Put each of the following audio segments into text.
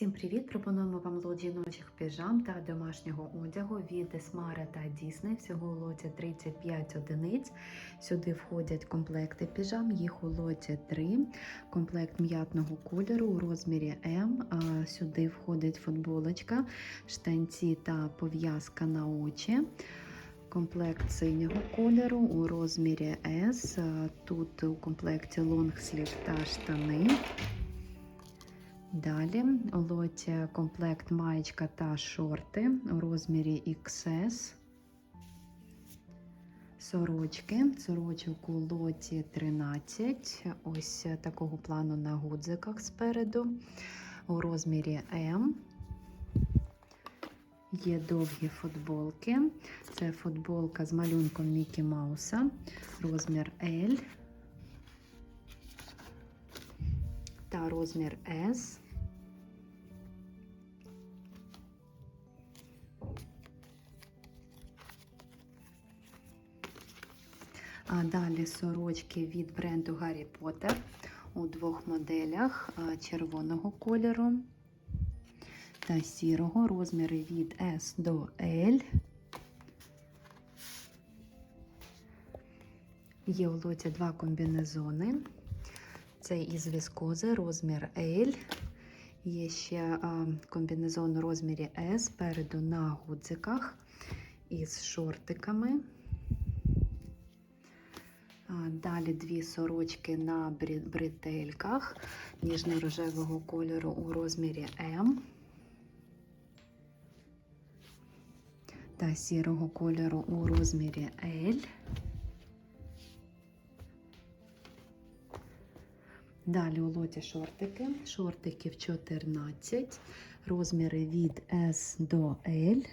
Всім привіт! Пропонуємо вам лот жіночих піжам та домашнього одягу від Esmara та Disney. Всього у лоті 35 одиниць. Сюди входять комплекти піжам, їх у лоті 3. Комплект м'ятного кольору у розмірі М. Сюди входить футболочка, штанці та пов'язка на очі. Комплект синього кольору у розмірі S. Тут у комплекті лонгслів та штани. Далі у комплект маєчка та шорти у розмірі XS. Сорочки. Сорочок у лоті 13. Ось такого плану на гудзиках спереду. У розмірі М. Є довгі футболки. Це футболка з малюнком Мікі Мауса, розмір L. та розмір S. А далі сорочки від бренду Гаррі Поттер у двох моделях червоного кольору та сірого розміри від S до L. Є у лоті два комбінезони. Це із віскози, розмір L. Є ще комбінезон у розмірі S спереду на гудзиках із шортиками. Далі дві сорочки на бретельках ніжно-рожевого кольору у розмірі М. Та сірого кольору у розмірі L. Далі у лоті шортики, шортиків 14, розміри від S до L.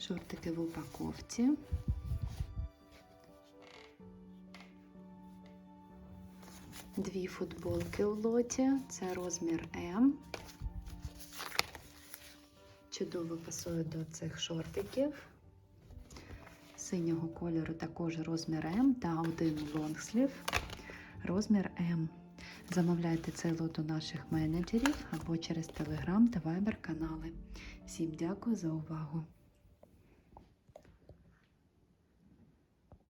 Шортики в упаковці. Дві футболки у лоті, це розмір М. Чудово пасує до цих шортиків. Синього кольору також розмір М та один лонгслів, розмір М. Замовляйте цей лот у наших менеджерів або через Telegram та Viber канали. Всім дякую за увагу!